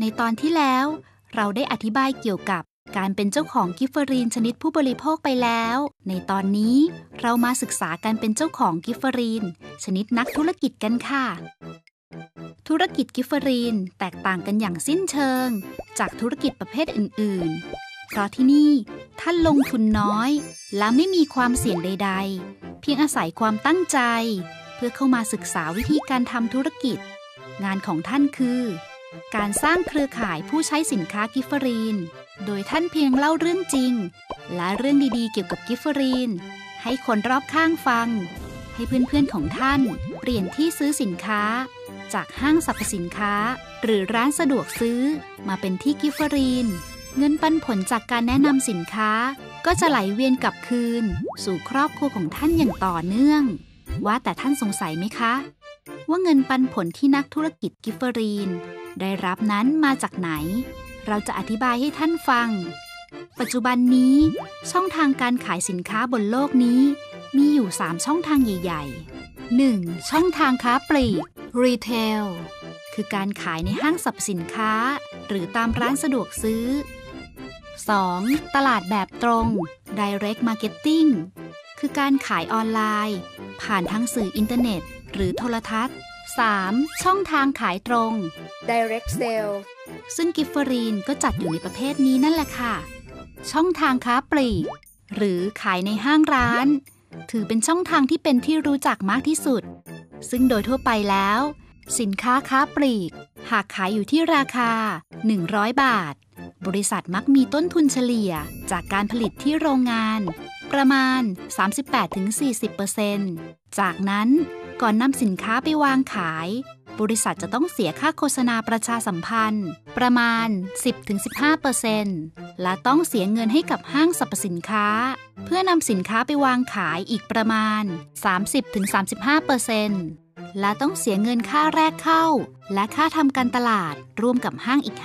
ในตอนที่แล้ว เราได้อธิบายเกี่ยวกับการเป็นเจ้าของกิฟเฟอรีนชนิดผู้บริโภคไปแล้ว ในตอนนี้เรามาศึกษาการเป็นเจ้าของกิฟเฟอรีน ชนิดนักธุรกิจกันค่ะ ธุรกิจกิฟเฟอรีนแตกต่างกันอย่างสิ้นเชิง จากธุรกิจประเภทอื่น ๆ เพราะที่นี่ท่านลงทุนน้อย และไม่มีความเสี่ยงใด ๆ เพียงอาศัยความตั้งใจ เพื่อเข้ามาศึกษาวิธีการทำธุรกิจ งานของท่านคือ การสร้างเครือข่ายผู้ใช้สินค้ากิฟเฟอรีน โดยท่านเพียงเล่าเรื่องจริง และเรื่องดีๆเกี่ยวกับกิฟเฟอรีน ให้คนรอบข้างฟัง ให้เพื่อนๆของท่านเปลี่ยนที่ซื้อสินค้า จากห้างสรรพสินค้า หรือร้านสะดวกซื้อมาเป็นที่กิฟเฟอรีน เงินปันผลจากการแนะนำสินค้า ก็จะไหลเวียนกลับคืน สู่ครอบครัวของท่านอย่างต่อเนื่อง ว่าแต่ท่านสงสัยไหมคะ ว่าเงินปันผลที่นักธุรกิจกิฟเฟอรีน ได้รับนั้นมาจากไหน เราจะอธิบายให้ท่านฟัง ปัจจุบันนี้ ช่องทางการขายสินค้าบนโลกนี้ มีอยู่ 3 ช่องทางใหญ่ ๆ 1. ช่องทางค้าปลีก Retail คือการขายในห้างสรรพสินค้า หรือตามร้านสะดวกซื้อ 2. ตลาดแบบตรง Direct Marketing คือการขายออนไลน์ ผ่านทางสื่ออินเทอร์เน็ต หรือโทรทัศน์ 3. ช่องทางขายตรง direct sale ซึ่งกิฟเฟอรีนก็จัดอยู่ในประเภทนี้นั่นแหละค่ะ ช่องทางค้าปลีก หรือขายในห้างร้าน ถือเป็นช่องทางที่เป็นที่รู้จักมากที่สุด ซึ่งโดยทั่วไปแล้ว สินค้าค้าปลีก หากขายอยู่ที่ราคา 100 บาท บริษัทมักมีต้นทุนเฉลี่ยจากการผลิตที่โรงงาน ประมาณ 38-40%จากนั้น ก่อนนำสินค้าไปวางขาย บริษัทจะต้องเสียค่าโฆษณาประชาสัมพันธ์ ประมาณ 10-15%และต้องเสียเงินให้กับห้างสรรพสินค้า เพื่อนำสินค้าไปวางขายอีกประมาณ 30-35%และต้องเสียเงินค่าแรกเข้า และค่าทำการตลาดรวมกับห้างอีก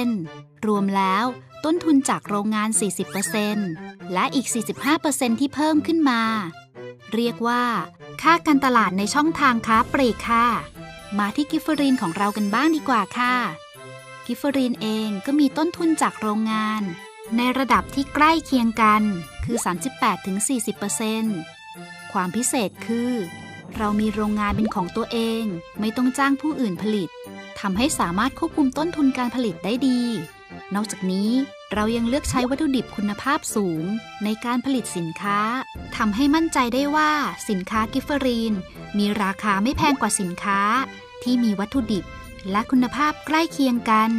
5%รวมแล้วต้นทุนจากโรงงาน 40%และอีก 45%ที่เพิ่มขึ้นมา เรียกว่า ค่าการตลาดในช่องทางค้าปลีกค่ะ มาที่กิฟเฟอรีนของเรากันบ้างดีกว่าค่ะ กิฟเฟอรีนเองก็มีต้นทุนจากโรงงาน ในระดับที่ใกล้เคียงกัน คือ 38-40%ความพิเศษคือ เรามีโรงงานเป็นของตัวเอง ไม่ต้องจ้างผู้อื่นผลิตทำให้สามารถควบคุมต้นทุนการผลิตได้ดี นอกจากนี้ เรายังเลือกใช้วัตถุดิบคุณภาพสูง ในการผลิตสินค้าทำให้มั่นใจได้ว่าสินค้ากิฟเฟอรีน มีราคาไม่แพงกว่าสินค้า ที่มีวัตถุดิบและคุณภาพใกล้เคียงกัน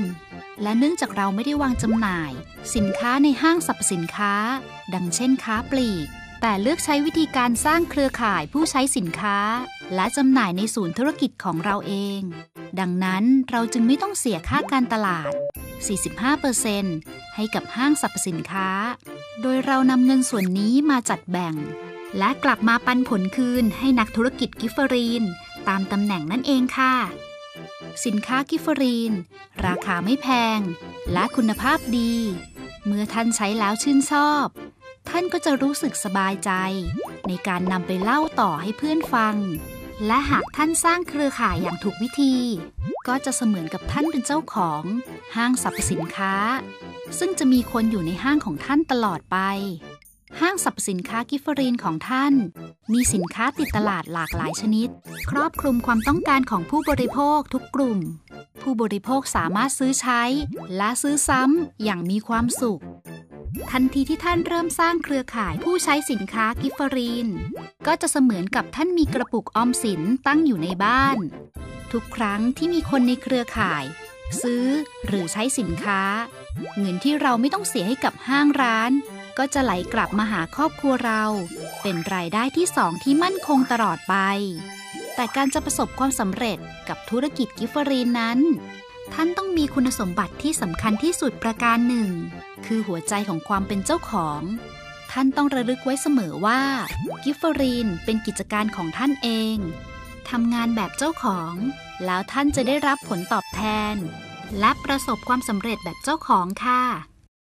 และเนื่องจากเราไม่ได้วางจำหน่าย สินค้าในห้างสรรพสินค้า ดังเช่นค้าปลีก แต่เลือกใช้วิธีการสร้างเครือข่ายผู้ใช้สินค้า และจำหน่ายในศูนย์ธุรกิจของเราเอง ดังนั้นเราจึงไม่ต้องเสียค่าการตลาด 45%ให้กับห้างสรรพสินค้า โดยเรานำเงินส่วนนี้มาจัดแบ่ง และกลับมาปันผลคืนให้นักธุรกิจกิฟเฟอรีน ตามตำแหน่งนั่นเองค่ะ สินค้ากิฟเฟอรีน ราคาไม่แพง และคุณภาพดี เมื่อท่านใช้แล้วชื่นชอบ ท่านก็จะรู้สึกสบายใจ ในการนำไปเล่าต่อให้เพื่อนฟัง และหากท่านสร้างเครือข่ายอย่างถูกวิธี ก็จะเสมือนกับท่านเป็นเจ้าของห้างสรรพสินค้า ซึ่งจะมีคนอยู่ในห้างของท่านตลอดไป ห้างสรรพสินค้ากิฟเฟอรีนของท่าน มีสินค้าติดตลาดหลากหลายชนิด ครอบคลุมความต้องการของผู้บริโภคทุกกลุ่ม ผู้บริโภคสามารถซื้อใช้ และซื้อซ้ำอย่างมีความสุขทันทีที่ท่านเริ่มสร้างเครือข่ายผู้ใช้สินค้ากิฟเฟอรีน ก็จะเสมือนกับท่านมีกระปุกออมสินตั้งอยู่ในบ้าน ทุกครั้งที่มีคนในเครือข่าย ซื้อหรือใช้สินค้า เงินที่เราไม่ต้องเสียให้กับห้างร้าน ก็จะไหลกลับมาหาครอบครัวเรา เป็นรายได้ที่สองที่มั่นคงตลอดไป แต่การจะประสบความสำเร็จกับธุรกิจกิฟเฟอรีนนั้น ท่านต้องมีคุณสมบัติที่สำคัญที่สุดประการหนึ่ง คือหัวใจของความเป็นเจ้าของท่านต้องระลึกไว้เสมอว่า กิฟเฟอรีนเป็นกิจการของท่านเอง ทำงานแบบเจ้าของ แล้วท่านจะได้รับผลตอบแทน และประสบความสำเร็จแบบเจ้าของค่ะ